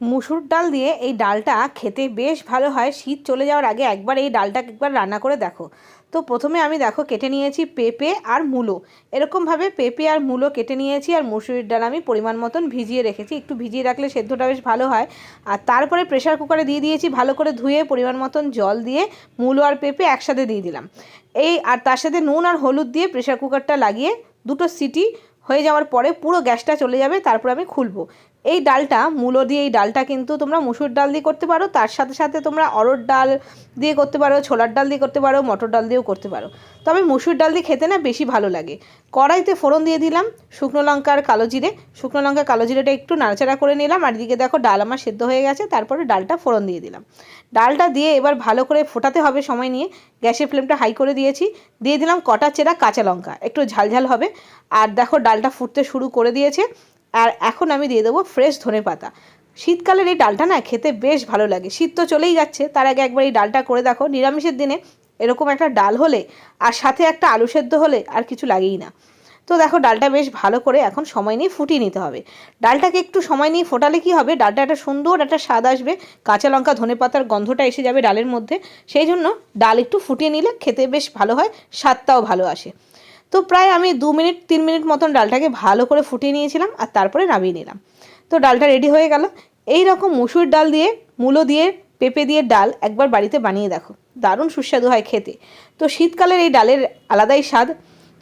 মুসুর ডাল দিয়ে এই ডালটা খেতে বেশ ভালো হয়। শীত চলে যাওয়ার আগে একবার এই ডালটা একবার রান্না করে দেখো। তো প্রথমে আমি দেখো কেটে নিয়েছি পেঁপে আর মূলো। এরকমভাবে পেঁপে আর মূলো কেটে নিয়েছি আর মুসুরির ডাল আমি পরিমাণ মতন ভিজিয়ে রেখেছি। একটু ভিজিয়ে রাখলে সেদ্ধটা বেশ ভালো হয়। আর তারপরে প্রেশার কুকারে দিয়ে দিয়েছি ভালো করে ধুয়ে পরিমাণ মতন জল দিয়ে মূলো আর পেঁপে একসাথে দিয়ে দিলাম। এই আর তার সাথে নুন আর হলুদ দিয়ে প্রেশার কুকারটা লাগিয়ে দুটো সিটি হয়ে যাওয়ার পরে পুরো গ্যাসটা চলে যাবে, তারপর আমি খুলবো। এই ডালটা, মূলো দিয়ে এই ডালটা কিন্তু তোমরা মুসুর ডাল দিয়ে করতে পারো, তার সাথে সাথে তোমরা অরড় ডাল দিয়ে করতে পারো, ছোলার ডাল দিয়ে করতে পারো, মটর ডাল দিয়েও করতে পারো। তবে মুসুর ডাল দিয়ে খেতে না বেশি ভালো লাগে। কড়াইতে ফোড়ন দিয়ে দিলাম শুকনো লঙ্কা আর কালো জিরে। শুকনো লঙ্কা কালো জিরেটা একটু নাড়াচাড়া করে নিলাম, আর এদিকে দেখো ডাল আমার সেদ্ধ হয়ে গেছে, তারপরে ডালটা ফোড়ন দিয়ে দিলাম। ডালটা দিয়ে এবার ভালো করে ফোটাতে হবে সময় নিয়ে। গ্যাসের ফ্লেমটা হাই করে দিয়েছি। দিয়ে দিলাম কটা চেরা কাঁচা লঙ্কা। একটু ঝালঝাল হবে। আর দেখো ডালটা ফুটতে শুরু করে দিয়েছে। আর এখন আমি দিয়ে দেবো ফ্রেশ ধনে পাতা। শীতকালের এই ডালটা না খেতে বেশ ভালো লাগে। শীত তো চলেই যাচ্ছে। তার আগে একবার এই ডালটা করে দেখো। নিরামিষের দিনে এরকম একটা ডাল হলে আর সাথে একটা আলু সেদ্ধ হলে আর কিছু লাগেই না। তো দেখো, ডালটা বেশ ভালো করে এখন সময় নিয়ে ফুটিয়ে নিতে হবে। ডালটাকে একটু সময় নিয়ে ফোটালে কি হবে? ডালটা একটা সুন্দর একটা স্বাদ আসবে। কাঁচা লঙ্কা ধনে পাতার গন্ধটা এসে যাবে ডালের মধ্যে। সেই জন্য ডাল একটু ফুটিয়ে নিলে খেতে বেশ ভালো হয়, স্বাদটাও ভালো আসে। তো প্রায় আমি দু মিনিট, তিন মিনিট মতন ডালটাকে ভালো করে ফুটিয়ে নিয়েছিলাম আর তারপরে নামিয়ে নিলাম। তো ডালটা রেডি হয়ে গেল। এই রকম মুসুর ডাল দিয়ে, মূলো দিয়ে, পেঁপে দিয়ে ডাল একবার বাড়িতে বানিয়ে দেখো। দারুণ সুস্বাদু হয় খেতে। তো শীতকালের এই ডালের আলাদাই স্বাদ।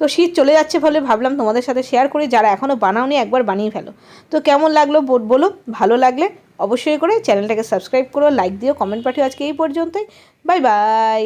তো শীত চলে যাচ্ছে ফলে ভাবলাম তোমাদের সাথে শেয়ার করি, যারা এখনও বানাওনি একবার বানিয়ে ফেলো। তো কেমন লাগল বোট বলো, ভালো লাগলে অবশ্যই করে চ্যানেলটাকে সাবস্ক্রাইব করো লাইক দিও কমেন্ট পাঠিও আজকে এই পর্যন্তই। Bye bye